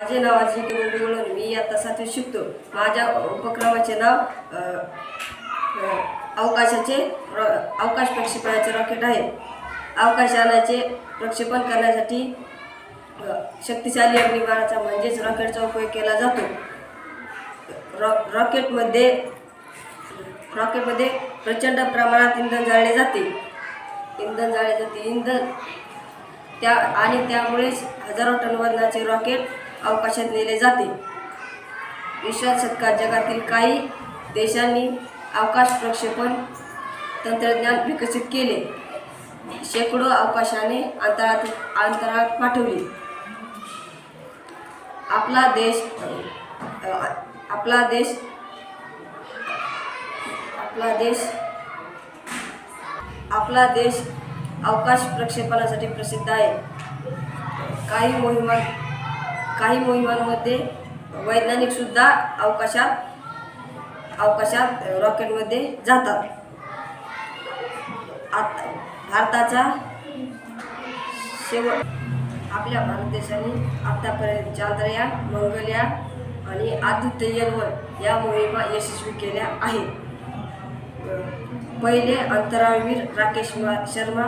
माझे नाव अजय मुंबई म्हणून मी आता सातवीत शिकतो. माझ्या उपक्रमाचे नाव अवकाशाचे अवकाश प्रक्षेपणाचे रॉकेट आहे. अवकाशानाचे प्रक्षेपण करण्यासाठी शक्तिशाली अग्निबाणाचा म्हणजेच रॉकेटचा उपयोग केला जातो. रॉ रॉकेटमध्ये रॉकेटमध्ये प्रचंड प्रमाणात इंधन जाळले जाते. इंधन जाळले जाते. इंधन त्या आणि त्यामुळेच हजारो टन वजनाचे रॉकेट अवकाशात नेले जाते. विश्वात शतकात जगातील काही देशांनी अवकाश प्रक्षेपण तंत्रज्ञान विकसित केले. शेकडो अवकाशाने अंतरात अंतराळात पाठवली. आपला देश आपला देश आपला देश आपला देश अवकाश प्रक्षेपणासाठी प्रसिद्ध आहे. काही मोहिमा काही मोहिमांमध्ये वैज्ञानिकसुद्धा अवकाशात अवकाशात रॉकेटमध्ये जातात. आता भारताचा शेवट आपल्या भारत देशाने आतापर्यंत चांद्रयान मंगलयान आणि आदित्य या मोहिमा यशस्वी केल्या आहेत. पहिले अंतराळवीर राकेश शर्मा